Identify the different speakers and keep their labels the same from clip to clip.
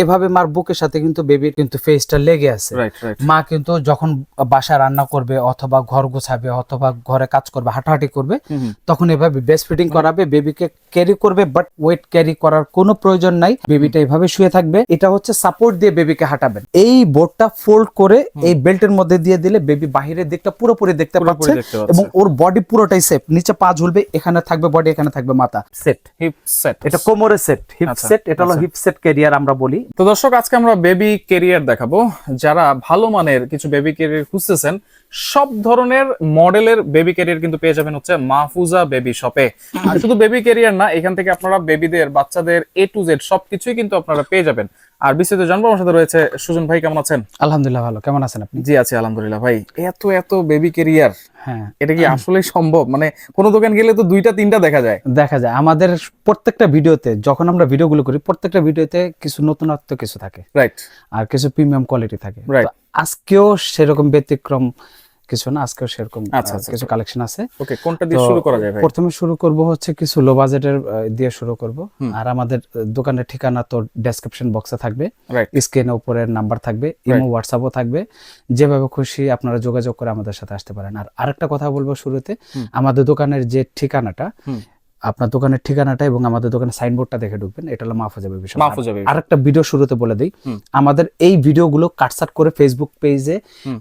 Speaker 1: এভাবে মার বুকের সাথে কিন্তু বেবির কিন্তু ফেসটা লেগে আছে। মা কিন্তু যখন বাসায় রান্না করবে অথবা ঘর গোছাবে অথবা ঘরে কাজ করবে হাঁটাহাঁটি করবে তখন এভাবে বেস্ট ফিটিং করাবে বেবিকে ক্যারি করবে বাট ওয়েট ক্যারি করার কোনো প্রয়োজন নাই। বেবিটা এভাবে শুয়ে থাকবে। এটা হচ্ছে সাপোর্ট দিয়ে বেবিকে হাঁটাবেন। এই বোর্ডটা ফোল্ড করে এই বেল্টের মধ্যে দিয়ে দিলে বেবি বাহিরের দিকটা পুরোপুরি দেখতে পাচ্ছে এবং ওর বডি পুরোটাই সেফ নিচে পা ঝুলবে এখানে থাকবে বডি এখানে থাকবে মাথা। সেট
Speaker 2: হিপ সেট
Speaker 1: এটা কোমরে সেট হিপ সেট এটা হলো। হিপ সেট ক্যারিয়ার আমরা বলি।
Speaker 2: তো দর্শক আজকে আমরা বেবি কেরিয়ার দেখাবো। যারা ভালো মানের কিছু বেবি কেরিয়ার খুঁজতেছেন সব ধরনের মডেলের বেবি ক্যারিয়ার কিন্তু পেয়ে যাবেন হচ্ছে মাহফুজা বেবি শপে আর শুধু বেবি ক্যারিয়ার না এখান থেকে আপনারা বেবিদের বাচ্চাদের এ টু জেড সবকিছুই কিন্তু আপনারা পেয়ে যাবেন। আর বিস্তারিত জানব আমার সাথে রয়েছে সুজন ভাই কেমন আছেন?
Speaker 1: আলহামদুলিল্লাহ ভালো। কেমন আছেন আপনি?
Speaker 2: জি আছি আলহামদুলিল্লাহ ভাই। এত এত বেবি কেরিয়ার
Speaker 1: হ্যাঁ।
Speaker 2: এটা কি আসলে সম্ভব? মানে কোনো দোকান গেলে তো দুইটা তিনটা দেখা যায়।
Speaker 1: দেখা যায়। আমাদের প্রত্যেকটা ভিডিওতে যখন আমরা ভিডিওগুলো করি প্রত্যেকটা ভিডিওতে কিছু নতুনত্ব কিছু থাকে।
Speaker 2: রাইট
Speaker 1: আর কিছু প্রিমিয়াম কোয়ালিটি থাকে।
Speaker 2: Right.
Speaker 1: আজকেও সেরকম ব্যতিক্রম কিছু না আজকেও সেরকম
Speaker 2: আচ্ছা, আচ্ছা,
Speaker 1: কিছু কালেকশন আছে।
Speaker 2: ওকে কোনটা দিয়ে শুরু করা যায় ভাই?
Speaker 1: প্রথমে শুরু করব হচ্ছে কিছু লো বাজেটের দিয়ে শুরু করব। আর আমাদের দোকানের ঠিকানা তো ডেসক্রিপশন বক্সে থাকবে। স্ক্রিনে উপরে নাম্বার থাকবে ইমো হোয়াটসঅ্যাপও থাকবে। যেভাবে খুশি আপনারা যোগাযোগ করে আমাদের সাথে আসতে পারেন। আর আরেকটা কথা বলব শুরুতে আমাদের দোকানের যে ঠিকানাটা। আপনার দোকানের ঠিকানাটা এবং আমাদের দোকানের সাইনবোর্ডটা দেখে ঢুকবেন। এটা হলো Mahfuza baby shop
Speaker 2: Mahfuza baby
Speaker 1: আরেকটা ভিডিও শুরুতে বলে দিই আমাদের এই ভিডিওগুলো কাটসাট করে ফেসবুক পেজে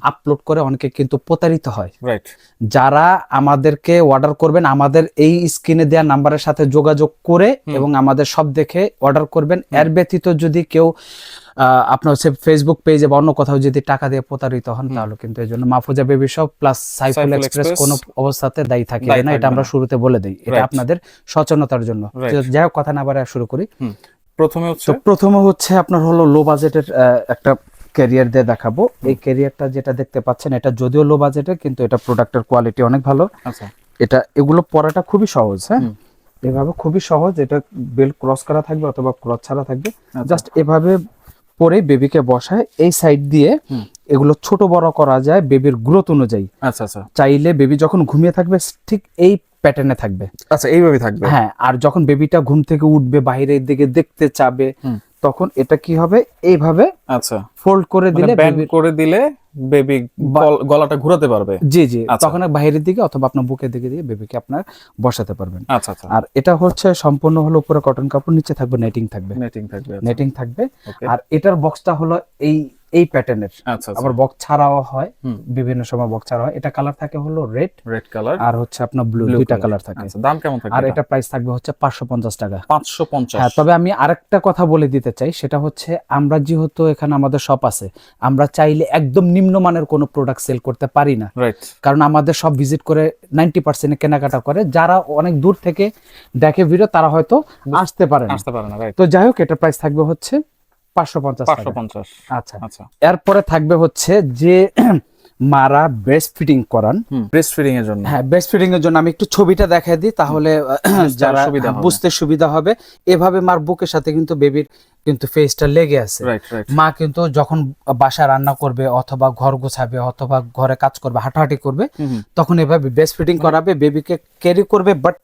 Speaker 1: আপলোড করে অনেকে কিন্তু প্রতারিত হয়।
Speaker 2: রাইট
Speaker 1: যারা আমাদেরকে অর্ডার করবেন আমাদের এই স্ক্রিনে দেওয়া নাম্বারের সাথে যোগাযোগ করে এবং আমাদের সব দেখে অর্ডার করবেন। এর ব্যতীত যদি কেউ আপনার হচ্ছে ফেসবুক পেজে বা অন্য কোথাও যদি টাকা দিয়ে প্রতারিত হন তাহলে কিন্তু এই জন্য Mahfuza baby shop plus Saiful express কোনো অবস্থাতে দায়ী থাকে না। এটা আমরা শুরুতে বলে দিই। এটা আপনাদের সচেতনতার জন্য. যাই হোক কথা না বাড়ায় শুরু করি।
Speaker 2: প্রথমে হচ্ছে
Speaker 1: প্রথমে হচ্ছে আপনার হলো লো বাজেটের একটা ক্যারিয়ার দিয়ে দেখাবো। এই ক্যারিয়ারটা যেটা দেখতে পাচ্ছেন এটা যদিও লো বাজেটের কিন্তু এটা প্রোডাক্টের কোয়ালিটি অনেক ভালো।
Speaker 2: আচ্ছা।
Speaker 1: এটা এগুলো পরাটা খুবই সহজ হ্যাঁ? এভাবে খুবই সহজ। এটা বেল্ট ক্রস করা থাকবে অথবা ক্রস ছাড়া থাকবে।
Speaker 2: আচ্ছা।
Speaker 1: জাস্ট এভাবে পরে বেবিকে বসায় এই সাইড দিয়ে এগুলো ছোট বড় করা যায় বেবির গ্রোথ অনুযায়ী।
Speaker 2: আচ্ছা আচ্ছা।
Speaker 1: চাইলে বেবি যখন ঘুমিয়ে থাকবে ঠিক এই প্যাটার্নে থাকবে।
Speaker 2: আচ্ছা এইভাবে থাকবে।
Speaker 1: হ্যাঁ আর যখন বেবিটা ঘুম থেকে উঠবে বাইরের দিকে দেখতে চাবে। তখন এটা কি হবে? এইভাবে
Speaker 2: আচ্ছা।
Speaker 1: ফোল্ড করে
Speaker 2: মানে
Speaker 1: দিলে
Speaker 2: ব্যান্ড করে দিলে বেবি গলাটা ঘোরাতে পারবে।
Speaker 1: জি জি।
Speaker 2: আচ্ছা।
Speaker 1: তখন বাইরের দিকে অথবা আপনার বুকের দিকে দিয়ে বেবিকে আপনার বসাতে পারবেন।
Speaker 2: আচ্ছা আচ্ছা।
Speaker 1: আর এটা হচ্ছে সম্পূর্ণ হলো উপরে কটন কাপড় নিচে থাকবে নেটিং থাকবে।
Speaker 2: নেটিং থাকবে
Speaker 1: নেটিং থাকবে। আর এটার বক্সটা হলো এই এই প্যাটার্নের
Speaker 2: আচ্ছা
Speaker 1: আবার বক্স ছাড়াও হয় বিভিন্ন সময় বক্স ছাড়া হয়। এটা কালার থাকে হলো রেড
Speaker 2: রেড কালার
Speaker 1: আর হচ্ছে আপনার ব্লু দুইটা কালার থাকে।
Speaker 2: আচ্ছা দাম কেমন থাকবে
Speaker 1: আর এটা? প্রাইস থাকবে হচ্ছে পাঁচশো পঞ্চাশ টাকা।
Speaker 2: পাঁচশো পঞ্চাশ।
Speaker 1: হ্যাঁ তবে আমি আরেকটা কথা বলে দিতে চাই সেটা হচ্ছে আমরা যেহেতু এখানে আমাদের শপ আছে আমরা চাইলে একদম নিম্নমানের কোনো প্রোডাক্ট সেল করতে পারি না।
Speaker 2: রাইট
Speaker 1: কারণ আমাদের সব ভিজিট করে নাইনটি পার্সেন্ট কেনাকাটা করে যারা অনেক দূর থেকে দেখে ভিডিও তারা হয়তো আসতে পারে না।
Speaker 2: আসতে পারে না রাইট
Speaker 1: তো যাই হোক এটা প্রাইস থাকবে হচ্ছে পাঁচশো পঞ্চাশ
Speaker 2: পাঁচশো পঞ্চাশ।
Speaker 1: আচ্ছা।
Speaker 2: আচ্ছা।
Speaker 1: এরপরে থাকবে হচ্ছে যে মারা ব্রেস্ট ফিটিং করান
Speaker 2: ব্রেস্ট ফিডিং এর জন্য।
Speaker 1: হ্যাঁ ব্রেস্ট ফিডিং এর জন্য আমি একটু ছবিটা দেখাই দিই তাহলে যারা বুঝতে সুবিধা হবে। এভাবে মার বুকের সাথে কিন্তু বেবির কিন্তু ফেসটা লেগে আছে। মা কিন্তু যখন বাসায় রান্না করবে অথবা ঘর গোছাবে অথবা ঘরে কাজ করবে হাঁটাহাঁটি করবে তখন এভাবে ব্রেস্ট ফিডিং করাবে বেবিকে ক্যারি করবে বাট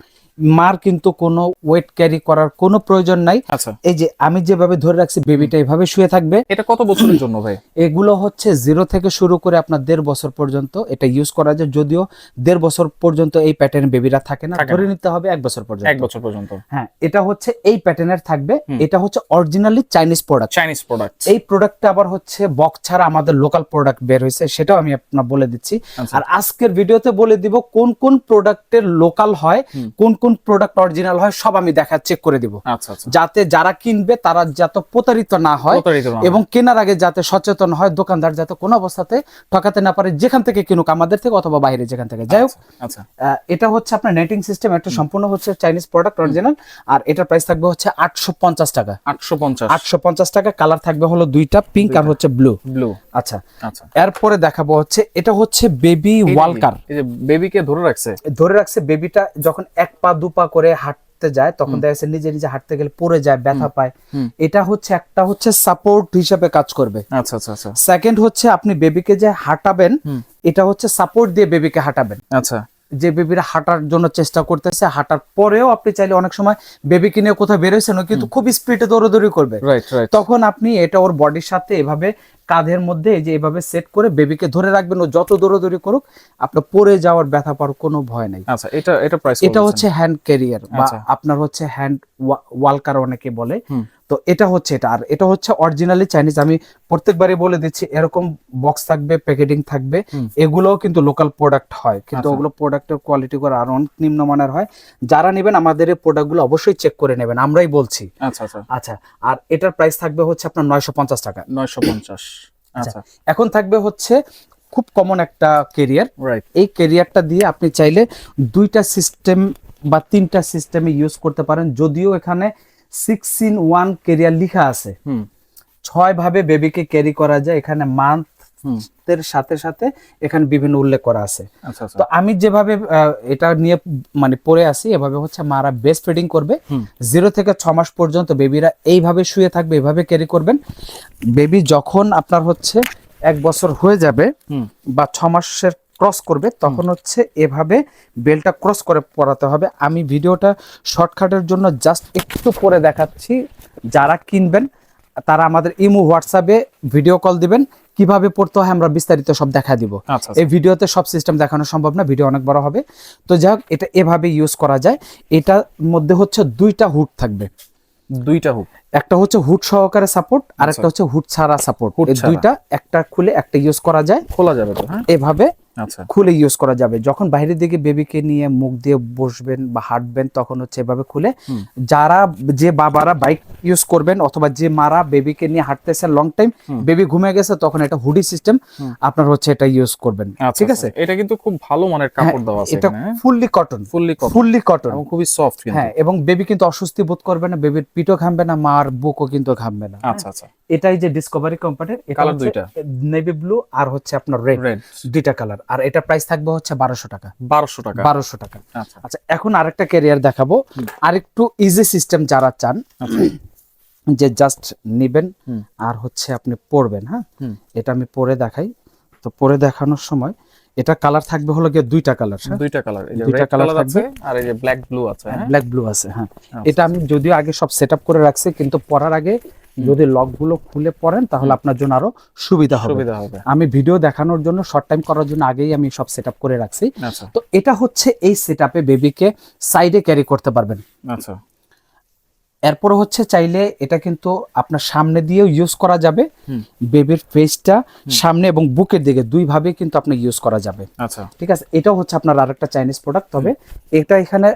Speaker 1: মার কিন্তু কোনো ওয়েট ক্যারি করার কোনো প্রয়োজন নাই।
Speaker 2: আচ্ছা।
Speaker 1: এই যে আমি যেভাবে ধরে রাখছি বেবিটা এভাবে শুয়ে থাকবে।
Speaker 2: এটা কত বছরের জন্য ভাই?
Speaker 1: এগুলো হচ্ছে জিরো থেকে শুরু করে আপনার দেড় বছর পর্যন্ত এটা ইউজ করা যায়। যদিও দেড় বছর পর্যন্ত এই প্যাটার্ন বেবিরা থাকে না ধরে নিতে হবে এক বছর পর্যন্ত।
Speaker 2: এক বছর পর্যন্ত।
Speaker 1: হ্যাঁ এটা হচ্ছে এই প্যাটার্নের থাকবে। এটা হচ্ছে originally Chinese product
Speaker 2: Chinese product
Speaker 1: এই প্রোডাক্টটা আবার হচ্ছে বক্স ছাড়া আমাদের লোকাল প্রোডাক্ট বের হয়েছে সেটাও আমি আপনার বলে দিচ্ছি।
Speaker 2: আচ্ছা।
Speaker 1: আর আজকের ভিডিওতে বলে দিব কোন কোন প্রোডাক্টের লোকাল হয় কোন কোন প্রোডাক্ট অরিজিনাল হয় সব আমি দেখা চেক করে দিব।
Speaker 2: আচ্ছা আচ্ছা।
Speaker 1: যাতে যারা কিনবে তারা যাতে প্রতারিত না হয়। এবং কেনার আগে যাতে সচেতন হয় দোকানদার যাতে কোনো অবস্থাতে ঠকাতে না পারে যেখান থেকে কিনুক আমাদের থেকে অথবা বাইরে যেখান থেকে। যাই হোক
Speaker 2: আচ্ছা
Speaker 1: এটা হচ্ছে আপনার নেটিং সিস্টেম একটা সম্পূর্ণ হচ্ছে চাইনিজ প্রোডাক্ট অরিজিনাল আর এটার প্রাইস থাকবে হচ্ছে আটশো পঞ্চাশ টাকা।
Speaker 2: আটশো পঞ্চাশ।
Speaker 1: আটশো পঞ্চাশ টাকা কালার থাকবে হলো দুইটা পিঙ্ক আর হচ্ছে ব্লু
Speaker 2: ব্লু
Speaker 1: আচ্ছা।
Speaker 2: আচ্ছা।
Speaker 1: এরপরে দেখাবো হচ্ছে এটা হচ্ছে বেবি ওয়ালকার
Speaker 2: এই যে বেবিকে ধরে রাখছে?
Speaker 1: ধরে রাখছে বেবিটা যখন এক পা দু পা করে হাঁটতে যায় তখন দেখা যাচ্ছে নিজে নিজে হাঁটতে গেলে পড়ে যায় ব্যথা পায়। এটা হচ্ছে একটা হচ্ছে সাপোর্ট হিসাবে কাজ করবে।
Speaker 2: আচ্ছা আচ্ছা আচ্ছা।
Speaker 1: সেকেন্ড হচ্ছে আপনি বেবিকে যে হাঁটাবেন এটা হচ্ছে সাপোর্ট দিয়ে বেবিকে হাঁটাবেন।
Speaker 2: আচ্ছা।
Speaker 1: যে বেবিরা হাঁটার জন্য চেষ্টা করতেছে হাঁটার পরেও আপনি চাইলে অনেক সময় বেবিকে নিয়ে কোথাও বেরোয়েছেন ও কিন্তু খুব স্পিডে দৌড়াদৌড়ি করবে। তখন আপনি এটা ওর বডির সাথে এভাবে কাঁধের মধ্যে এই যে এভাবে সেট করে বেবিকে ধরে রাখবেন ও যত দৌড়াদৌড়ি করুক আপনার পড়ে যাওয়ার ব্যথা পাওয়ার কোনো ভয় নাই।
Speaker 2: আচ্ছা এটা এটা প্রাইস
Speaker 1: এটা হচ্ছে হ্যান্ড ক্যারিয়ার বা
Speaker 2: আচ্ছা।
Speaker 1: আপনার হচ্ছে হ্যান্ড ওয়ালকার অনেকে বলে। তো এটা হচ্ছে এটা। আর এটা হচ্ছে অরিজিনালি চাইনিজ আমি প্রত্যেকবারই বলে দিচ্ছি এরকম বক্স থাকবে প্যাকেটিং থাকবে এগুলোও কিন্তু লোকাল প্রোডাক্ট হয়। কিন্তু
Speaker 2: আচ্ছা।
Speaker 1: ওগুলো প্রোডাক্টের কোয়ালিটি করে আরও অনেক নিম্নমানের হয়। যারা নেবেন আমাদের এই প্রোডাক্টগুলো অবশ্যই চেক করে নেবেন আমরাই বলছি।
Speaker 2: আচ্ছা আচ্ছা।
Speaker 1: আচ্ছা আর এটার প্রাইস থাকবে হচ্ছে আপনার নয়শো পঞ্চাশ টাকা।
Speaker 2: নয়শো পঞ্চাশ। আচ্ছা।
Speaker 1: এখন থাকবে হচ্ছে খুব কমন একটা কেরিয়ার
Speaker 2: রাইট
Speaker 1: এই ক্যারিয়ারটা দিয়ে আপনি চাইলে দুইটা সিস্টেম বা তিনটা সিস্টেমে ইউজ করতে পারেন। যদিও এখানে সিক্স ইন ওয়ান ক্যারিয়ার লিখা আছে।
Speaker 2: হুম।
Speaker 1: ছয় ভাবে বেবিকে ক্যারি করা যায় এখানে মান্থ
Speaker 2: হুম।
Speaker 1: এর সাথে সাথে এখানে বিভিন্ন উল্লেখ করা আছে।
Speaker 2: আচ্ছা আচ্ছা।
Speaker 1: তো আমি যেভাবে এটা নিয়ে মানে পড়ে আসি এভাবে হচ্ছে মারা বেস্ট ফিডিং করবে। জিরো থেকে ছ মাস পর্যন্ত বেবিরা এইভাবে শুয়ে থাকবে এভাবে ক্যারি করবেন। বেবি যখন আপনার হচ্ছে এক বছর হয়ে যাবে বা ছ মাসের ক্রস করবে তখন হচ্ছে এভাবে বেলটা ক্রস করে পরাতে হবে। আমি ভিডিওটা শর্টকাটের জন্য জাস্ট একটু পরে দেখাচ্ছি। যারা কিনবেন তারা আমাদের ইমো হোয়াটসঅ্যাপে ভিডিও কল দিবেন। কীভাবে পড়তে হয় আমরা বিস্তারিত সব দেখা দিব।
Speaker 2: আচ্ছা
Speaker 1: এই ভিডিওতে সব সিস্টেম দেখানো সম্ভব না ভিডিও অনেক বড় হবে। তো যাই হোক এটা এভাবে ইউজ করা যায়। এটার মধ্যে হচ্ছে দুইটা হুড থাকবে।
Speaker 2: দুইটা হুক
Speaker 1: একটা হচ্ছে হুড সহকারে সাপোর্ট আর একটা হচ্ছে হুড ছাড়া সাপোর্ট এই দুইটা একটা খুলে একটা ইউজ করা যায়।
Speaker 2: খোলা যাবে তো হ্যাঁ?
Speaker 1: এভাবে
Speaker 2: আচ্ছা
Speaker 1: খুলে ইউজ করা যাবে। যখন বাইরের দিকে বেবিকে নিয়ে মুখ দিয়ে বসবেন বা হাঁটবেন তখন হচ্ছে এভাবে খুলে যারা যে বাবারা বাইক ইউজ করবেন অথবা যে মারা বেবিকে নিয়ে হাঁটতেছে লং টাইম বেবি ঘুমে গেছে তখন এটা হুডি সিস্টেম আপনার হচ্ছে এটা ইউজ করবেন।
Speaker 2: আচ্ছা,
Speaker 1: ঠিক আছে?
Speaker 2: আচ্ছা। এটা কিন্তু খুব ভালো মানের কাপড় দেওয়া আছে
Speaker 1: এটা fully cotton
Speaker 2: fully cotton
Speaker 1: fully cotton
Speaker 2: এবং খুবই সফট
Speaker 1: হ্যাঁ এবং বেবি কিন্তু অস্বস্তি বোধ করবে না বেবির পিঠও ঘামবে না মার বুকও কিন্তু ঘামবে না।
Speaker 2: আচ্ছা আচ্ছা।
Speaker 1: এটাই যে ডিসকভারি কোম্পানির এটা
Speaker 2: দুইটা।
Speaker 1: নেভি ব্লু আর হচ্ছে আপনার রেড
Speaker 2: রেড
Speaker 1: দুইটা কালার আর এটা প্রাইস থাকবে হচ্ছে বারোশো টাকা।
Speaker 2: বারোশো টাকা।
Speaker 1: বারোশো টাকা।
Speaker 2: আচ্ছা।
Speaker 1: আচ্ছা এখন আরেকটা ক্যারিয়ার দেখাবো। আরেকটু ইজি সিস্টেম যারা চান
Speaker 2: আচ্ছা।
Speaker 1: যে জাস্ট নেবেন। আর হচ্ছে আপনি পড়বেন হ্যাঁ? এটা আমি পরে দেখাই। তো পরে দেখানোর সময় এটা কালার থাকবে হলো গিয়ে দুইটা কালার হ্যাঁ?
Speaker 2: দুইটা কালার এই যে
Speaker 1: দুইটা
Speaker 2: কালার
Speaker 1: থাকবে।
Speaker 2: আর এই যে ব্ল্যাক ব্লু আছে হ্যাঁ
Speaker 1: ব্ল্যাক ব্লু আছে হ্যাঁ।
Speaker 2: আচ্ছা।
Speaker 1: এটা আমি যদিও আগে সব সেট করে রাখছি কিন্তু পরার আগে যদি লকগুলো খুলে পড়েন তাহলে আপনার জন্য আরও সুবিধা হবে।
Speaker 2: সুবিধা হবে।
Speaker 1: আমি ভিডিও দেখানোর জন্য শর্ট টাইম করার জন্য আগেই আমি সব সেট করে রাখছি।
Speaker 2: আচ্ছা।
Speaker 1: তো এটা হচ্ছে এই সেট আপে বেবিকে সাইডে ক্যারি করতে পারবেন।
Speaker 2: আচ্ছা।
Speaker 1: এরপর হচ্ছে চাইলে এটা কিন্তু আপনার সামনে দিয়েও ইউজ করা যাবে। বেবির ফেসটা সামনে এবং বুকের দিকে দুই ভাবে কিন্তু আপনি ইউজ করা যাবে।
Speaker 2: আচ্ছা।
Speaker 1: ঠিক আছে? এটাও হচ্ছে আপনার আরেকটা চাইনিজ প্রোডাক্ট তবে এটা এখানে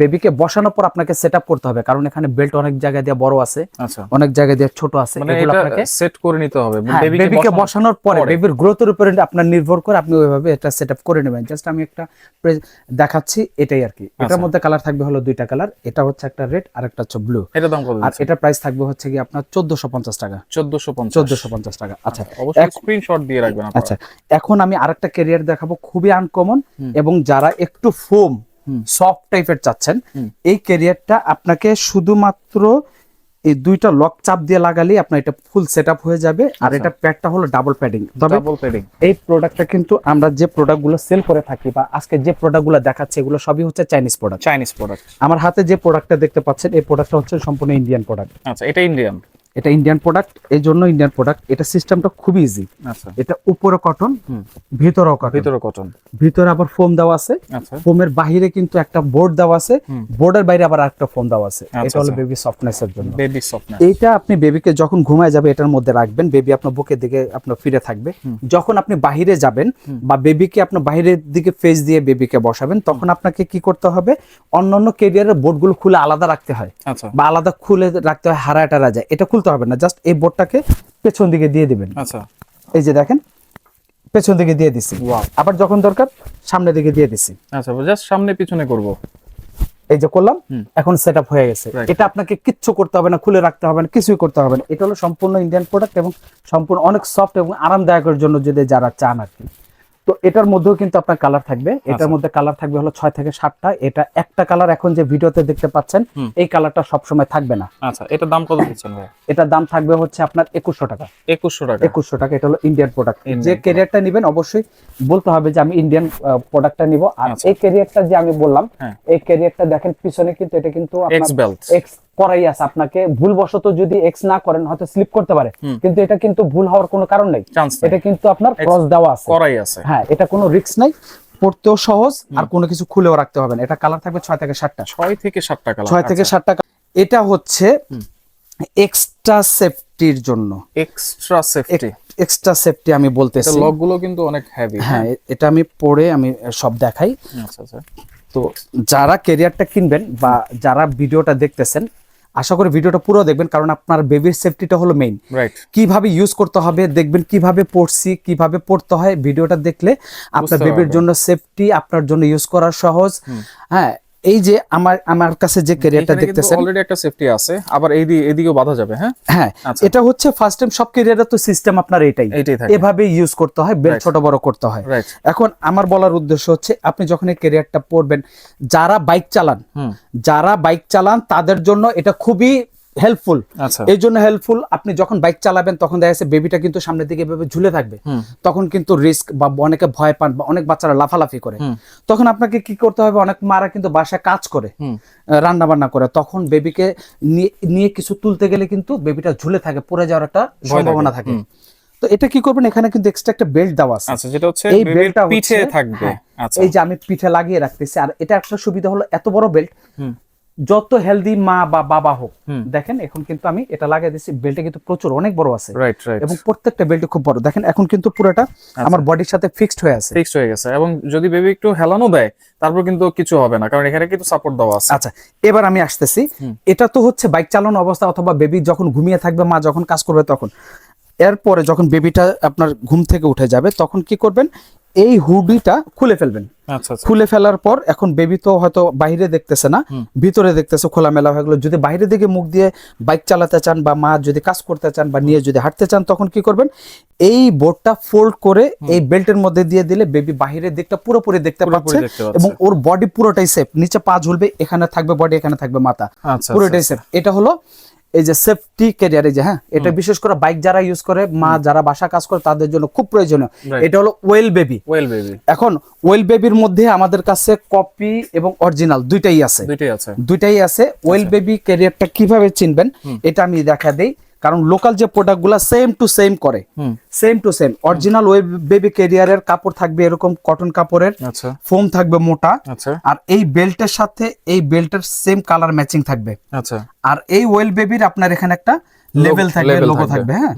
Speaker 1: বেবিকে বসানোর পর আপনাকে সেট করতে হবে কারণ এখানে বেল্ট অনেক জায়গায় দিয়ে বড় আছে
Speaker 2: আচ্ছা।
Speaker 1: অনেক জায়গায় দিয়ে ছোট আছে
Speaker 2: মানে
Speaker 1: এগুলো আপনাকে
Speaker 2: সেট করে নিতে হবে
Speaker 1: হ্যাঁ,
Speaker 2: বেবিকে
Speaker 1: বেবিকে বসানোর পরে। বেবির গ্রোথের উপরে আপনার নির্ভর করে আপনি ওইভাবে এটা সেট করে নেবেন। জাস্ট আমি একটা দেখাচ্ছি এটাই আর কি। এটার
Speaker 2: আচ্ছা।
Speaker 1: মধ্যে কালার থাকবে হলো দুইটা কালার এটা হচ্ছে একটা রেড আর একটা হচ্ছে ব্লু
Speaker 2: এটা দাম কত
Speaker 1: আর এটা প্রাইস থাকবে হচ্ছে কি আপনার চোদ্দশো পঞ্চাশ টাকা।
Speaker 2: চোদ্দশো পঞ্চাশ।
Speaker 1: চোদ্দশো পঞ্চাশ টাকা আচ্ছা।
Speaker 2: অবশ্যই স্ক্রিনশট দিয়ে রাখবেন
Speaker 1: আচ্ছা এখন আমি আরেকটা ক্যারিয়ার দেখাবো খুবই আনকমন এবং যারা একটু ফোম। সফট টাইপের চাচ্ছেন এই ক্যারিয়ারটা আপনাকে শুধুমাত্র এই দুইটা লক চাপ দিয়ে লাগালে আপনার এটা ফুল সেট হয়ে যাবে। আর
Speaker 2: আচ্ছা।
Speaker 1: এটা প্যাডটা হলো ডাবল প্যাডিং তবে
Speaker 2: ডাবল প্যাডিং
Speaker 1: এই প্রোডাক্টটা কিন্তু আমরা যে প্রোডাক্টগুলো সেল করে থাকি বা আজকে যে প্রোডাক্টগুলো দেখাচ্ছে এগুলো সবই হচ্ছে চাইনিজ প্রোডাক্ট
Speaker 2: চাইনিজ প্রোডাক্ট
Speaker 1: আমার হাতে যে প্রোডাক্টটা দেখতে পাচ্ছেন এই প্রোডাক্টটা হচ্ছে সম্পূর্ণ ইন্ডিয়ান প্রোডাক্ট
Speaker 2: আচ্ছা এটা ইন্ডিয়ান
Speaker 1: এটা ইন্ডিয়ান প্রোডাক্ট এই জন্য ইন্ডিয়ান প্রোডাক্ট এটা সিস্টেমটা খুবই ইজি
Speaker 2: আচ্ছা।
Speaker 1: এটা উপরে কটন
Speaker 2: হুম।
Speaker 1: ভিতরেও কটন
Speaker 2: ভিতরে কটন
Speaker 1: ভিতরে আবার ফোম দেওয়া আছে।
Speaker 2: আচ্ছা।
Speaker 1: ফোমের বাহিরে কিন্তু একটা বোর্ড দেওয়া আছে। বোর্ডের বাইরে আবার একটা ফোম দেওয়া আছে।
Speaker 2: আচ্ছা,
Speaker 1: এটা হলো
Speaker 2: আচ্ছা।
Speaker 1: বেবি সফটনেস এর জন্য।
Speaker 2: বেবি সফটনেস
Speaker 1: এইটা আপনি বেবিকে যখন ঘুমায় যাবে এটার মধ্যে রাখবেন। বেবি আপনার বুকের দিকে আপনার ফিরে থাকবে। যখন আপনি বাহিরে যাবেন। বা বেবিকে আপনার বাইরের দিকে ফেস দিয়ে বেবিকে বসাবেন তখন আপনাকে কি করতে হবে? অন্যান্য কেরিয়ারের বোর্ডগুলো খুলে আলাদা রাখতে হয়।
Speaker 2: আচ্ছা।
Speaker 1: বা আলাদা খুলে রাখতে হয় হারা টারা যায়। এটা খুলতে হবে না জাস্ট এই বোর্ডটাকে পেছন দিকে দিয়ে দিবেন।
Speaker 2: আচ্ছা।
Speaker 1: এই যে দেখেন পেছন দিকে দিয়ে দিছি. আবার যখন দরকার সামনের দিকে দিয়ে দিছি।
Speaker 2: আচ্ছা জাস্ট সামনে পিছনে করব।
Speaker 1: এই যে করলাম এখন সেট হয়ে গেছে। এটা আপনাকে কিচ্ছু করতে হবে না খুলে রাখতে হবে না কিছুই করতে হবে না। এটা হলো সম্পূর্ণ ইন্ডিয়ান প্রোডাক্ট এবং সম্পূর্ণ অনেক সফট এবং আরামদায়কের জন্য যদি যারা চান আর কি। তো এটার মধ্যেও কিন্তু আপনার কালার থাকবে। এটার
Speaker 2: আচ্ছা।
Speaker 1: মধ্যে কালার থাকবে হলো ছয় থেকে সাতটা। এটা একটা কালার এখন যে ভিডিওতে দেখতে পাচ্ছেন এই কালারটা সবসময় থাকবে না।
Speaker 2: আচ্ছা এটার দাম কত দিচ্ছেন
Speaker 1: এটার দাম থাকবে হচ্ছে আপনার একুশশো টাকা।
Speaker 2: একুশশো টাকা।
Speaker 1: একুশশো টাকা এটা হলো ইন্ডিয়ান প্রোডাক্ট যে ক্যারিয়ারটা নেবেন অবশ্যই বলতে হবে যে আমি ইন্ডিয়ান প্রোডাক্টটা নিব। আর
Speaker 2: আচ্ছা।
Speaker 1: এই ক্যারিয়ারটা যে আমি বললাম
Speaker 2: হ্যাঁ।
Speaker 1: এই ক্যারিয়ারটা দেখেন পিছনে কিন্তু এটা কিন্তু
Speaker 2: এক্স
Speaker 1: করাই আছে আপনাকে। ভুলবশত যদি এক্স না করেন হয়তো স্লিপ করতে পারে। কিন্তু এটা কিন্তু ভুল হওয়ার কোনো কারণ নেই। এটা কিন্তু আপনার ক্রস দেওয়া আছে।
Speaker 2: করাই আছে।
Speaker 1: হ্যাঁ এটা কোনো রিস্ক নাই। পড়তেও সহজ আর কোনো কিছু খুলেও রাখতে হবে না। এটা কালার থাকবে ছয় থেকে সাতটা।
Speaker 2: ছয় থেকে সাত টাকা
Speaker 1: ছয় থেকে সাত টাকা এটা হচ্ছে এক্সট্রা সেফটির জন্য।
Speaker 2: এক্সট্রা সেফটি
Speaker 1: এক্সট্রা সেফটি আমি বলতেছি।
Speaker 2: লকগুলো কিন্তু অনেক হেভি
Speaker 1: হ্যাঁ এটা আমি পড়ে আমি সব দেখাই।
Speaker 2: আচ্ছা আচ্ছা।
Speaker 1: তো যারা ক্যারিয়ারটা কিনবেন বা যারা ভিডিওটা দেখতেছেন আশা করি ভিডিওটা পুরো দেখবেন কারণ আপনার বেবির সেফটিটা হলো মেইন
Speaker 2: রাইট
Speaker 1: কীভাবে ইউজ করতে হবে দেখবেন কীভাবে পড়ছি কীভাবে পড়তে হয় ভিডিওটা দেখলে আপনার বেবির জন্য সেফটি আপনার জন্য ইউজ করা সহজ। হ্যাঁ এই যে আমার আমার কাছে যে ক্যারিয়ারটা দেখতেছেন
Speaker 2: অলরেডি একটা সেফটি আছে আবার এই দিকে এদিকেও বাধা যাবে হ্যাঁ?
Speaker 1: হ্যাঁ
Speaker 2: আচ্ছা।
Speaker 1: এটা হচ্ছে ফার্স্ট টাইম সব ক্যারিয়ারের তো সিস্টেম আপনার এটাই। এভাবে ইউজ করতে হয় বেল ছোট বড় করতে হয়। এখন আমার বলার উদ্দেশ্য হচ্ছে আপনি যখন এই ক্যারিয়ারটা পড়বেন যারা বাইক চালান যারা বাইক চালান তাদের জন্য এটা খুবই হেল্পফুল
Speaker 2: আচ্ছা।
Speaker 1: এই জন্য হেল্পফুল আপনি যখন বাইক চালাবেন তখন দেখা যাচ্ছে বেবিটা কিন্তু সামনের দিকে এভাবে ঝুলে থাকবে। তখন কিন্তু রিস্ক বা অনেকে ভয় পান বা অনেক বাচ্চারা লাফালাফি করে। তখন আপনাকে কি করতে হবে? অনেক মারা কিন্তু বাসায় কাজ করে রান্না বান্না করে। তখন বেবিকে নিয়ে কিছু তুলতে গেলে কিন্তু বেবিটা ঝুলে থাকে পড়ে যাওয়ার একটা সম্ভাবনা থাকে। তো এটা কি করবেন? এখানে কিন্তু এক্সট্রা একটা বেল্ট দেওয়া আছে।
Speaker 2: আচ্ছা যেটা হচ্ছে
Speaker 1: এই বেল্টটা
Speaker 2: পিঠে থাকবে।
Speaker 1: হ্যাঁ,
Speaker 2: আচ্ছা।
Speaker 1: এই যে আমি পিঠে লাগিয়ে রাখতেছি। আর এটা একটা সুবিধা হলো এত বড় বেল্ট যত হেলদি মা বা বাবা হোক দেখেন এখন কিন্তু আমি এটা লাগিয়ে দিচ্ছি বেল্টে কিন্তু প্রচুর অনেক বড় আছে।
Speaker 2: রাইট রাইট
Speaker 1: এবং প্রত্যেকটা বেল্ট খুব বড়। দেখেন এখন কিন্তু পুরোটা
Speaker 2: আচ্ছা।
Speaker 1: আমার বডির সাথে ফিক্সড হয়ে আছে।
Speaker 2: ফিক্সড হয়ে গেছে। এবং যদি বেবি একটু হেলানো দেয় তারপর কিন্তু কিছু হবে না। কারণ এখানে কিন্তু সাপোর্ট দেওয়া আছে।
Speaker 1: আচ্ছা এবার আমি আসতেছি। এটা তো হচ্ছে বাইক চালানো অবস্থা অথবা বেবি যখন ঘুমিয়ে থাকবে মা যখন কাজ করবে তখন। এরপরে যখন বেবিটা আপনার ঘুম থেকে উঠে যাবে তখন কি করবেন? এই হুডিটা খুলে ফেলবেন। খুলে ফেলার পর এখন বেবি তো হয়তো বাইরে দেখতেছে না ভিতরে দেখতেছে খোলামেলা হয়ে গেলো। যদি বাইরে দিকে মুখ দিয়ে বাইক চালাতে চান বা মা যদি কাজ করতে চান বা নিয়ে যদি হাঁটতে চান তখন কি করবেন? এই বোর্ডটা ফোল্ড করে এই বেল্টের মধ্যে দিয়ে দিলে বেবি বাহিরের দিকটা পুরোপুরি দেখতে পাচ্ছে এবং ওর বডি পুরোটাই সেফ নিচে পা ঝুলবে এখানে থাকবে বডি এখানে থাকবে মাথা।
Speaker 2: আচ্ছা
Speaker 1: পুরোটাই সেফ এটা হলো এই যে সেফটি ক্যারিয়ার এই যে হ্যাঁ এটা বিশেষ করে বাইক যারা ইউজ করে মা যারা বাসা কাজ করে তাদের জন্য খুব প্রয়োজনীয়. এটা হলো ওয়েল বেবি
Speaker 2: ওয়েল বেবি
Speaker 1: এখন ওয়েল বেবির মধ্যে আমাদের কাছে কপি এবং অরিজিনাল দুইটাই আছে।
Speaker 2: দুইটাই আছে।
Speaker 1: দুইটাই আছে। ওয়েল বেবি ক্যারিয়ারটা কীভাবে চিনবেন এটা আমি দেখা দেই। কারণ লোকাল যে প্রোডাক্টগুলো সেম টু সেম করে same to same original well baby ক্যারিয়ারের কাপড় থাকবে এরকম কটন কাপড়ের
Speaker 2: আচ্ছা।
Speaker 1: ফোম থাকবে মোটা
Speaker 2: আচ্ছা।
Speaker 1: আর এই বেল্টের সাথে এই বেল্টের সেম কালার ম্যাচিং থাকবে।
Speaker 2: আচ্ছা।
Speaker 1: আর এই ওয়েল বেবির আপনার এখানে একটা লেভেল থাকবে লোগো
Speaker 2: থাকবে।
Speaker 1: থাকবে হ্যাঁ?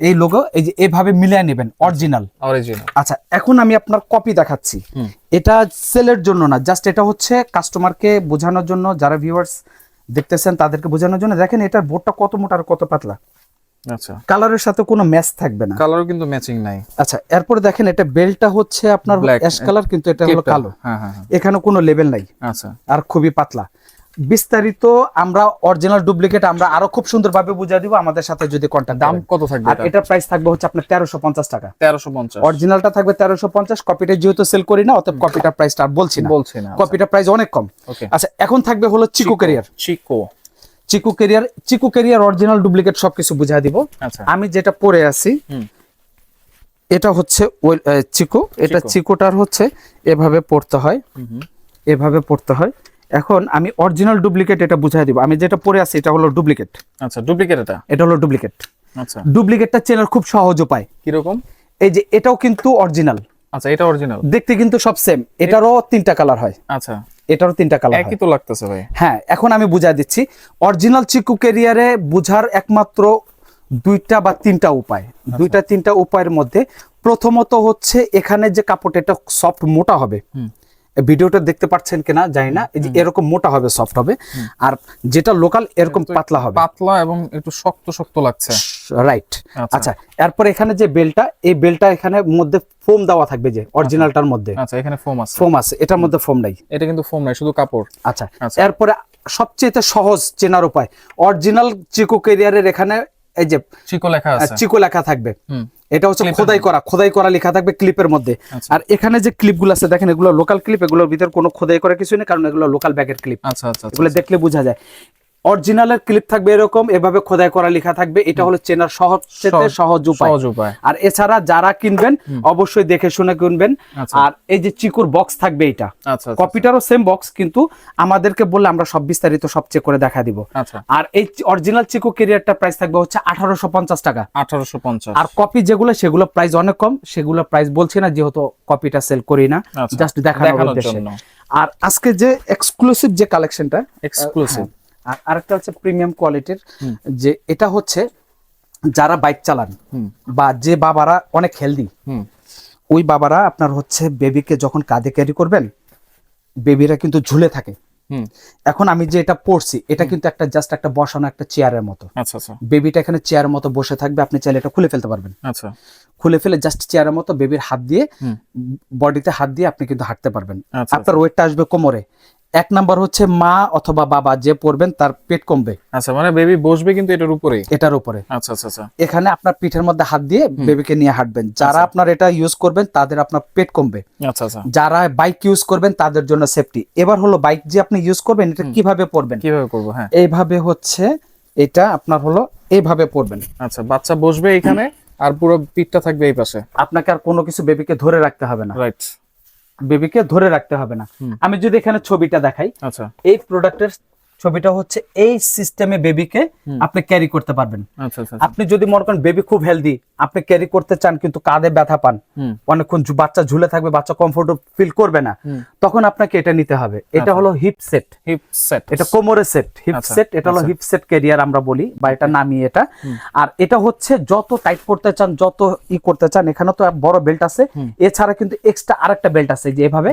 Speaker 1: এই লোগো এই যে এভাবে মিলিয়ে নেবেন অরিজিনাল
Speaker 2: অরিজিনাল
Speaker 1: আচ্ছা এখন আমি আপনার কপি দেখাচ্ছি। এটা সেলের জন্য না জাস্ট এটা হচ্ছে কাস্টমারকে বোঝানোর জন্য যারা ভিউয়ার্স দেখতেছেন তাদেরকে বোঝানোর জন্য। দেখেন এটার বোর্ডটা কত মোটা আর কত পাতলা।
Speaker 2: আচ্ছা।
Speaker 1: কালারের সাথে কোনো ম্যাচ থাকবে না।
Speaker 2: কালারও কিন্তু ম্যাচিং নাই।
Speaker 1: আচ্ছা এরপর দেখেন এটা বেলটা হচ্ছে আপনার অ্যাশ কালার কিন্তু এটা হলো কালো।
Speaker 2: হ্যাঁ হ্যাঁ হ্যাঁ।
Speaker 1: এখানে কোনো লেভেল নাই।
Speaker 2: আচ্ছা।
Speaker 1: আর খুবই পাতলা। বিস্তারিত আমরা অরিজিনাল ডুপ্লিকেট আমরা আরও খুব সুন্দরভাবে বুঝিয়ে দিব আমাদের সাথে যদি কন্ট্যাক্ট
Speaker 2: দাম কত থাকবে
Speaker 1: আর এটার প্রাইস থাকবে হচ্ছে আপনার তেরোশো পঞ্চাশ টাকা।
Speaker 2: তেরোশো পঞ্চাশ।
Speaker 1: অরিজিনালটা থাকবে তেরোশো পঞ্চাশ কপিটা যেহেতু সেল করি না অতএব কপিটার প্রাইসটা আর বলছি না।
Speaker 2: বলছি না
Speaker 1: কপিটার প্রাইস অনেক কম। আচ্ছা এখন থাকবে হলো Chicco carrier
Speaker 2: Chicco
Speaker 1: Chicco carrier Chicco carrier original duplicate সবকিছু বুঝিয়ে দিব।
Speaker 2: আচ্ছা।
Speaker 1: আমি যেটা পরে আছি এটা হচ্ছে চিকু এটা
Speaker 2: চিকু।
Speaker 1: চিকুটার হচ্ছে এভাবে পড়তে হয়। এভাবে পড়তে হয়। এখন আমি অরিজিনাল ডুপ্লিকেট এটা বুঝাই দিব। আমি যেটা পরে আছি এটা হলো ডুপ্লিকেট
Speaker 2: আচ্ছা ডুপ্লিকেট এটা?
Speaker 1: এটা হলো ডুপ্লিকেট
Speaker 2: আচ্ছা।
Speaker 1: ডুপ্লিকেটটা চেনার খুব সহজ উপায়
Speaker 2: কীরকম?
Speaker 1: এই যে এটাও কিন্তু অরিজিনাল
Speaker 2: আচ্ছা এটা অরিজিনাল
Speaker 1: দেখতে কিন্তু সব সেম এটারও তিনটা কালার হয়।
Speaker 2: আচ্ছা।
Speaker 1: এটারও তিনটা কালার
Speaker 2: একই তো লাগতেছে ভাই।
Speaker 1: হ্যাঁ এখন আমি বুঝাই দিচ্ছি। অরিজিনাল চিকু ক্যারিয়ারে বুঝার একমাত্র দুইটা বা তিনটা উপায়। দুইটা তিনটা উপায়ের মধ্যে প্রথমত হচ্ছে এখানে যে কাপড়টা এটা সফট মোটা হবে।
Speaker 2: হুম।
Speaker 1: ভিডিওটা দেখতে পাচ্ছেন কিনা জানি না। এই যে এরকম মোটা হবে সফট হবে। আর যেটা লোকাল এরকম পাতলা হবে।
Speaker 2: পাতলা এবং একটু শক্ত শক্ত লাগছে।
Speaker 1: রাইট
Speaker 2: আচ্ছা।
Speaker 1: আচ্ছা এরপর এখানে যে বেলটা এই বেলটা এখানে মধ্যে ফোম দেওয়া থাকবে যে অরিজিনালটার মধ্যে।
Speaker 2: আচ্ছা এখানে ফোম আছে।
Speaker 1: ফোম আছে এটার মধ্যে ফোম নাই।
Speaker 2: এটা কিন্তু ফোম নাই শুধু কাপড়।
Speaker 1: আচ্ছা
Speaker 2: আচ্ছা।
Speaker 1: এরপরে সবচেয়ে সহজ চেনার উপায় অরিজিনাল চিকো কেরিয়ারের এখানে এই যে
Speaker 2: চিকো লেখা আছে।
Speaker 1: চিকো লেখা থাকবে। এটা হচ্ছে খোদাই করা খোদাই করা লেখা থাকবে ক্লিপের মধ্যে।
Speaker 2: আচ্ছা।
Speaker 1: আর এখানে যে ক্লিপগুলো আছে দেখেন এগুলো লোকাল ক্লিপ এগুলোর ভিতর কোনো খোদাই করা কিছু নেই কারণ এগুলো লোকাল ব্যাগের ক্লিপ
Speaker 2: আচ্ছা আচ্ছা আচ্ছা।
Speaker 1: এগুলো দেখলে বোঝা যায়। অরিজিনালের ক্লিপ থাকবে এরকম এভাবে খোদাই করা লেখা থাকবে এটা হলো চেনার সহজ
Speaker 2: সহজ-
Speaker 1: সহজ উপায়। আর এছাড়া যারা কিনবেন অবশ্যই দেখে শুনে কিনবেন।
Speaker 2: আচ্ছা।
Speaker 1: আর এই যে চিকুর বক্স থাকবে এটা।
Speaker 2: আচ্ছা আচ্ছা
Speaker 1: কপিটারও সেম বক্স কিন্তু আমাদেরকে বললে আমরা সব বিস্তারিত সব চেক করে দেখা দিব।
Speaker 2: আচ্ছা।
Speaker 1: আর এই অরিজিনাল চিকো কেরিয়ারটা প্রাইস থাকবে হচ্ছে আঠারোশো পঞ্চাশ টাকা।
Speaker 2: আঠারোশো পঞ্চাশ।
Speaker 1: আর কপি যেগুলো সেগুলো প্রাইস অনেক কম সেগুলো প্রাইস বলছি না যেহেতু কপিটা সেল করি না
Speaker 2: আচ্ছা।
Speaker 1: জাস্ট দেখানোর
Speaker 2: দেখানোর
Speaker 1: উদ্দেশ্যে। আর আজকে যে এক্সক্লুসিভ যে কালেকশনটা
Speaker 2: এক্সক্লুসিভ
Speaker 1: আর আরেকটা হচ্ছে প্রিমিয়াম কোয়ালিটির যে এটা হচ্ছে যারা বাইক চালান বা যে বাবারা অনেক হেলদি ওই বাবারা আপনার হচ্ছে বেবিকে যখন কাঁধে ক্যারি করবেন বেবিরা কিন্তু ঝুলে থাকে। এখন আমি যে এটা পড়ছি এটা কিন্তু একটা জাস্ট একটা বসানো একটা চেয়ারের মতো।
Speaker 2: আচ্ছা আচ্ছা।
Speaker 1: বেবিটা এখানে চেয়ারের মতো বসে থাকবে আপনি চাইলে এটা খুলে ফেলতে পারবেন।
Speaker 2: আচ্ছা।
Speaker 1: খুলে ফেলে জাস্ট চেয়ারের মতো বেবির হাত দিয়ে বডিতে হাত দিয়ে আপনি কিন্তু হাঁটতে পারবেন।
Speaker 2: আচ্ছা,
Speaker 1: আপনার ওয়েটটা আসবে কোমরে। এক নাম্বার হচ্ছে মা অথবা বাবা যে পড়বেন তার পেট কমবে।
Speaker 2: আচ্ছা মানে বেবি বসবে কিন্তু এটার উপরেই?
Speaker 1: এটার উপরে।
Speaker 2: আচ্ছা আচ্ছা আচ্ছা।
Speaker 1: এখানে আপনার পিঠের মধ্যে হাত দিয়ে বেবিকে নিয়ে হাঁটবেন। যারা আপনার এটা ইউজ করবেন তাদের আপনার পেট কমবে।
Speaker 2: আচ্ছা আচ্ছা।
Speaker 1: যারা বাইক ইউজ করবেন তাদের জন্য সেফটি এবার হলো বাইক যে আপনি ইউজ করবেন এটা কীভাবে পড়বেন?
Speaker 2: কীভাবে করব হ্যাঁ।
Speaker 1: এইভাবে হচ্ছে এটা আপনার হলো এইভাবে পড়বেন।
Speaker 2: আচ্ছা বাচ্চা বসবে এখানে আর পুরো পিঠটা থাকবে এই পাশে।
Speaker 1: আপনাকে আর কোনো কিছু বেবিকে ধরে রাখতে হবে না।
Speaker 2: রাইট
Speaker 1: বেবিকে ধরে রাখতে হবে না। আমি যদি এখানে ছবিটা দেখাই
Speaker 2: আচ্ছা।
Speaker 1: এই প্রোডাক্টের ছবিটা হচ্ছে এই সিস্টেমে বেবিকে আপনি ক্যারি করতে পারবেন।
Speaker 2: আচ্ছা আচ্ছা
Speaker 1: আপনি যদি মনে করেন বেবি খুব হেলদি আপনি ক্যারি করতে চান কিন্তু কাঁধে ব্যথা পান অনেকক্ষণ বাচ্চা ঝুলে থাকবে বাচ্চা কমফোর্ট ফিল করবে না তখন আপনাকে এটা নিতে হবে। এটা
Speaker 2: আচ্ছা।
Speaker 1: হলো হিপ সেট
Speaker 2: হিপ সেট
Speaker 1: এটা কোমরে সেট হিপ
Speaker 2: আচ্ছা,
Speaker 1: সেট এটা হলো হিপ সেট ক্যারিয়ার আমরা বলি বা এটা নামিয়ে এটা। আর এটা হচ্ছে যত টাইট করতে চান যত ই করতে চান এখানে তো বড় বেল্ট আছে। এছাড়া কিন্তু এক্সট্রা আরেকটা বেল্ট আছে যে এভাবে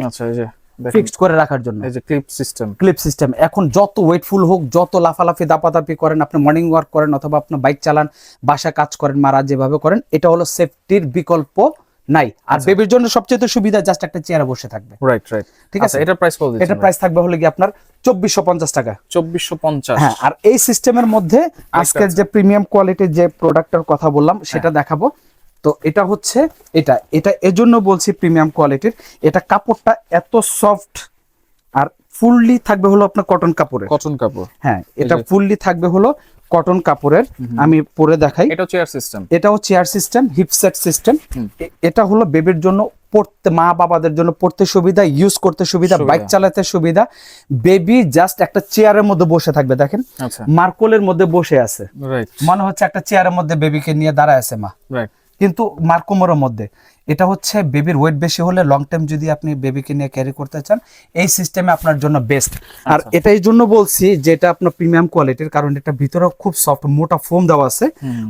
Speaker 2: আচ্ছা
Speaker 1: ফিক্সড করে রাখার জন্য।
Speaker 2: এই যে ক্লিপ সিস্টেম।
Speaker 1: Clip system. এখন যত ওয়েটফুল হোক যত লাফালাফি দাপাদাপি করেন আপনি মর্নিং ওয়ার্ক করেন অথবা আপনি বাইক চালান বাসা কাজ করেন মারা যেভাবে করেন এটা হলো সেফটির বিকল্প নাই। আর
Speaker 2: আচ্ছা।
Speaker 1: বেবির জন্য সবচেয়ে সুবিধা জাস্ট একটা চেয়ারে বসে থাকবে।
Speaker 2: রাইট রাইট
Speaker 1: ঠিক
Speaker 2: আচ্ছা
Speaker 1: আছে?
Speaker 2: এটা প্রাইস কত
Speaker 1: এটা প্রাইস থাকবে হলে কি আপনার চব্বিশশো পঞ্চাশ টাকা।
Speaker 2: চব্বিশশো পঞ্চাশ।
Speaker 1: হ্যাঁ আর এই সিস্টেমের মধ্যে আজকের যে প্রিমিয়াম কোয়ালিটির যে প্রোডাক্টের কথা বললাম সেটা দেখাবো। তো এটা হচ্ছে এটা এটা এজন্য বলছি প্রিমিয়াম কোয়ালিটির এটা কাপড়টা এত সফট আর ফুললি থাকবে হলো আপনার কটন কাপড়ের।
Speaker 2: কটন কাপড়।
Speaker 1: হ্যাঁ এটা ফুললি থাকবে হলো কটন কাপড়ের। আমি পরে দেখাই।
Speaker 2: এটা চেয়ার সিস্টেম
Speaker 1: এটাও chair system hip seat system এটা হলো বেবির জন্য পড়তে মা বাবাদের জন্য পড়তে সুবিধা ইউজ করতে সুবিধা। বাইক চালাতে সুবিধা। বেবি জাস্ট একটা চেয়ারের মধ্যে বসে থাকবে দেখেন।
Speaker 2: আচ্ছা।
Speaker 1: মার্কোলের মধ্যে বসে আছে।
Speaker 2: রাইট
Speaker 1: মনে হচ্ছে একটা চেয়ারের মধ্যে বেবিকে নিয়ে দাঁড়ায় আছে মা।
Speaker 2: রাইট
Speaker 1: কিন্তু মার্কোমোরের মধ্যে। এটা হচ্ছে বেবির ওয়েট বেশি হলে লং টাইম যদি আপনি বেবিকে নিয়ে ক্যারি করতে চান এই সিস্টেমে আপনার জন্য বেস্ট আর
Speaker 2: আচ্ছা।
Speaker 1: এটা এই জন্য বলছি যে এটা আপনার প্রিমিয়াম কোয়ালিটির কারণ এটা ভিতরে খুব সফট মোটা ফোম দেওয়া আছে।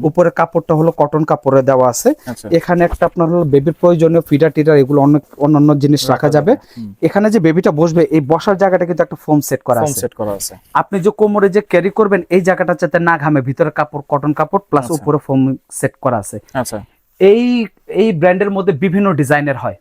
Speaker 1: উপরে কাপড়টা হলো কটন কাপড়ে দেওয়া আছে।
Speaker 2: আচ্ছা।
Speaker 1: এখানে একটা আপনার হলো বেবির প্রয়োজনীয় ফিডার টিডার এগুলো অনেক অন্যান্য জিনিস রাখা যাবে। এখানে যে বেবিটা বসবে এই বসার জায়গাটা কিন্তু একটা ফোম সেট করা আছে।
Speaker 2: সেট করা আছে।
Speaker 1: আপনি যে কোমরে যে ক্যারি করবেন এই জায়গাটা যাতে না ঘামে ভিতরে কাপড় কটন কাপড় প্লাস
Speaker 2: আচ্ছা।
Speaker 1: উপরে ফোম সেট করা আছে।
Speaker 2: আচ্ছা।
Speaker 1: এই এই ব্র্যান্ডের মধ্যে বিভিন্ন ডিজাইনের হয়।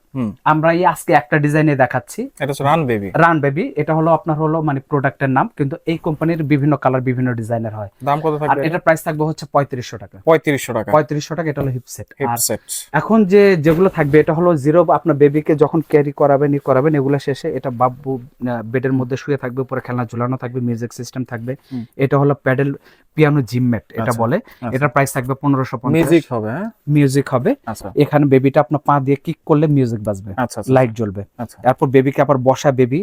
Speaker 1: আমরা এই আজকে একটা ডিজাইনে দেখাচ্ছি।
Speaker 2: এটা রান বেবি
Speaker 1: রান বেবি এটা হলো আপনার হলো মানে প্রোডাক্টের নাম কিন্তু এই কোম্পানির বিভিন্ন কালার বিভিন্ন ডিজাইনের হয়।
Speaker 2: দাম কত
Speaker 1: আর
Speaker 2: থাকবে?
Speaker 1: এটার প্রাইস থাকবে হচ্ছে পঁয়ত্রিশশো টাকা।
Speaker 2: পঁয়ত্রিশশো টাকা।
Speaker 1: পঁয়ত্রিশশো টাকা এটা হলো হিপসেট
Speaker 2: হিপ সেট
Speaker 1: এখন যে যেগুলো থাকবে এটা হলো জিরো আপনার বেবিকে যখন ক্যারি করাবেন ই করাবেন এগুলো শেষে এটা বাবু বেডের মধ্যে শুয়ে থাকবে উপরে খেলনা ঝুলানো থাকবে মিউজিক সিস্টেম থাকবে। এটা হলো প্যাডেল পিয়ানো জিম ম্যাট এটা
Speaker 2: আচ্ছা,
Speaker 1: বলে।
Speaker 2: আচ্ছা।
Speaker 1: এটার প্রাইস থাকবে পনেরোশো
Speaker 2: মিউজিক হবে হ্যাঁ?
Speaker 1: মিউজিক হবে।
Speaker 2: আচ্ছা।
Speaker 1: এখানে বেবিটা আপনার পা দিয়ে কিক করলে মিউজিক বাজবে
Speaker 2: আচ্ছা আচ্ছা
Speaker 1: লাইট জ্বলবে।
Speaker 2: আচ্ছা।
Speaker 1: তারপর বেবিকে আবার বসা বেবি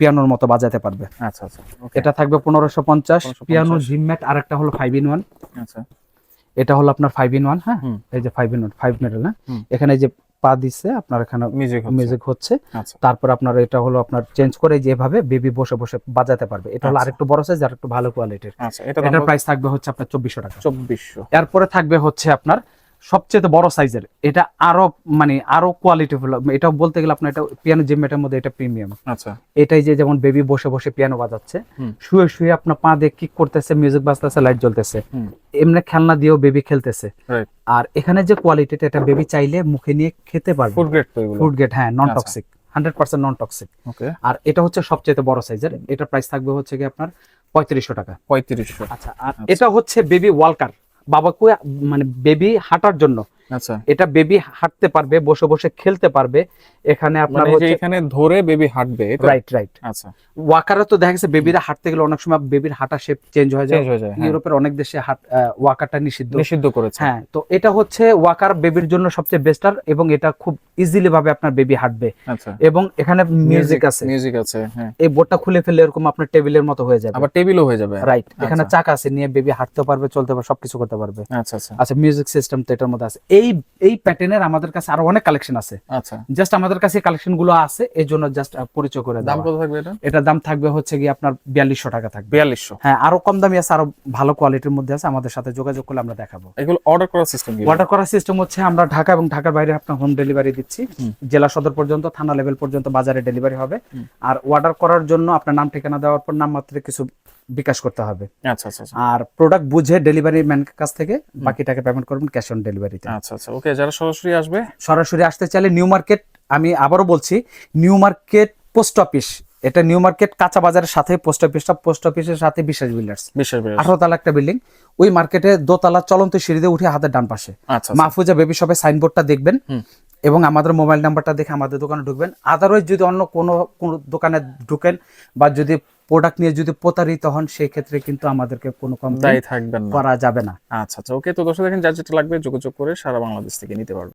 Speaker 1: পিয়ানোর মতো বাজাতে পারবে।
Speaker 2: আচ্ছা আচ্ছা
Speaker 1: এটা থাকবে পনেরোশো পঞ্চাশ
Speaker 2: 1550
Speaker 1: পিয়ানো জিম ম্যাট আর একটা হলো ফাইভ ইন ওয়ান
Speaker 2: আচ্ছা।
Speaker 1: এটা হলো আপনার ফাইভ ইন ওয়ান হ্যাঁ? এই যে five in one five medal হ্যাঁ? এখানে যে পা দিচ্ছে আপনার এখানে
Speaker 2: মিউজিক হচ্ছে।
Speaker 1: মিউজিক হচ্ছে।
Speaker 2: আচ্ছা।
Speaker 1: তারপর আপনার এটা হলো আপনার চেঞ্জ করে যেভাবে বেবি বসে বসে বাজাতে পারবে। এটা হলো
Speaker 2: আচ্ছা।
Speaker 1: আরেকটু বড় সাইজ আর একটু ভালো কোয়ালিটির
Speaker 2: আচ্ছা
Speaker 1: এটার প্রাইস থাকবে হচ্ছে আপনার চব্বিশশো টাকা।
Speaker 2: চব্বিশশো।
Speaker 1: এরপরে থাকবে হচ্ছে আপনার সবচেয়ে বড় সাইজের এটা আরও মানে আরও কোয়ালিটি এটা বলতে গেলে আপনার এটা পিয়ানো জিম ম্যাটের মধ্যে এটা প্রিমিয়াম
Speaker 2: আচ্ছা।
Speaker 1: এটাই যে যেমন বেবি বসে বসে পিয়ানো বাজাচ্ছে শুয়ে শুয়ে আপনার পা দিয়ে কিক করতেছে মিউজিক বাজতেছে লাইট জ্বলতেছে। এমনি খেলনা দিয়েও বেবি খেলতেছে। আর এখানে যে কোয়ালিটিটা এটা বেবি চাইলে মুখে নিয়ে খেতে পারবে।
Speaker 2: ফুড গ্রেড তো এগুলো।
Speaker 1: ফুড গেট হ্যাঁ নন
Speaker 2: আচ্ছা।
Speaker 1: Toxic hundred percent non toxic
Speaker 2: okay
Speaker 1: আর এটা হচ্ছে সবচেয়ে বড় সাইজের এটা প্রাইস থাকবে হচ্ছে কি আপনার পঁয়ত্রিশশো টাকা।
Speaker 2: পঁয়ত্রিশশো।
Speaker 1: আচ্ছা আর এটা হচ্ছে বেবি ওয়ালকার বাবাকে মানে বেবি হাঁটার জন্য।
Speaker 2: আচ্ছা।
Speaker 1: এটা বেবি হাঁটতে পারবে বসে বসে খেলতে পারবে। এখানে আপনার
Speaker 2: মানে
Speaker 1: হচ্ছে
Speaker 2: এখানে ধরে বেবি হাঁটবে
Speaker 1: রাইট রাইট
Speaker 2: আচ্ছা।
Speaker 1: ওয়াকারে তো দেখা গেছে বেবিরা হাঁটতে গেলে অনেক সময় বেবির হাঁটা শেপ চেঞ্জ হয়ে যায়।
Speaker 2: হয়ে।
Speaker 1: ইউরোপের অনেক দেশে ওয়াকারটা নিষিদ্ধ।
Speaker 2: নিষিদ্ধ করেছে।
Speaker 1: হ্যাঁ তো এটা হচ্ছে ওয়াকার বেবির জন্য সবচেয়ে বেস্টার এবং এটা খুব ইজিলি ভাবে আপনার বেবি হাঁটবে।
Speaker 2: আচ্ছা।
Speaker 1: এবং এখানে মিউজিক আছে।
Speaker 2: মিউজিক আছে হ্যাঁ।
Speaker 1: এই বোর্ডটা খুলে ফেললে এরকম আপনার টেবিলের মতো হয়ে যাবে।
Speaker 2: আবার টেবিলও হয়ে যাবে।
Speaker 1: রাইট এখানে
Speaker 2: আচ্ছা।
Speaker 1: চাকা আছে নিয়ে বেবি হাঁটতে পারবে চলতে পারবে সবকিছু করতে পারবে।
Speaker 2: আচ্ছা আচ্ছা।
Speaker 1: আচ্ছা মিউজিক সিস্টেম তো এটার মধ্যে আছে। এই এই প্যাটার্নের আমাদের কাছে আরও অনেক কালেকশন আছে।
Speaker 2: আচ্ছা।
Speaker 1: জাস্ট আমাদের কাছে কালেকশনগুলো আছে এই জন্য জাস্ট পরিচয় করে
Speaker 2: দাম কত থাকবে এটা?
Speaker 1: এটার দাম থাকবে হচ্ছে কি আপনার বিয়াল্লিশশো টাকা থাকবে।
Speaker 2: বিয়াল্লিশশো।
Speaker 1: হ্যাঁ আরও কম দামি আছে আরও ভালো কোয়ালিটির মধ্যে আছে আমাদের সাথে যোগাযোগ করলে আমরা দেখাবো।
Speaker 2: এগুলো অর্ডার করার সিস্টেম কি?
Speaker 1: অর্ডার করার সিস্টেম হচ্ছে আমরা ঢাকা এবং ঢাকার বাইরে আপনার হোম ডেলিভারি দিচ্ছি। জেলা সদর পর্যন্ত থানা লেভেল পর্যন্ত বাজারে ডেলিভারি হবে। আর অর্ডার করার জন্য আপনার নাম ঠিকানা দেওয়ার পর নাম মাত্র কিছু বিকাশ করতে হবে।
Speaker 2: আচ্ছা আচ্ছা আচ্ছা।
Speaker 1: আর প্রোডাক্ট বুঝে ডেলিভারি ম্যান কাছ থেকে বাকি টাকা পেমেন্ট করবেন ক্যাশ অন ডেলিভারিতে
Speaker 2: আচ্ছা আচ্ছা। ওকে যারা সরাসরি আসবে?
Speaker 1: সরাসরি আসতে চাইলে নিউ মার্কেট আমি আবারও বলছি নিউ মার্কেট পোস্ট অফিস। এটা নিউ মার্কেট কাঁচা বাজারের সাথে পোস্ট অফিসটা পোস্ট অফিসের সাথে বিশেষ বিল্ডার্স আঠারো তালা একটা বিল্ডিং ওই মার্কেটে দোতলা চলন্ত সিঁড়িতে উঠে হাতের ডান পাশে।
Speaker 2: আচ্ছা আচ্ছা।
Speaker 1: মাহফুজা বেবি শপে সাইনবোর্ডটা দেখবেন এবং আমাদের মোবাইল নাম্বারটা দেখে আমাদের দোকানে ঢুকবেন। আদারওয়াইজ যদি অন্য কোনো কোনো দোকানে ঢুকেন বা যদি প্রোডাক্ট নিয়ে যদি প্রতারিত হন সেই ক্ষেত্রে কিন্তু আমাদেরকে কোনো কম
Speaker 2: দায়ী থাকবেন
Speaker 1: করা যাবে না।
Speaker 2: আচ্ছা আচ্ছা। ওকে তো দর্শক দেখেন যার যেটা লাগবে যোগাযোগ করে সারা বাংলাদেশ থেকে নিতে পারবে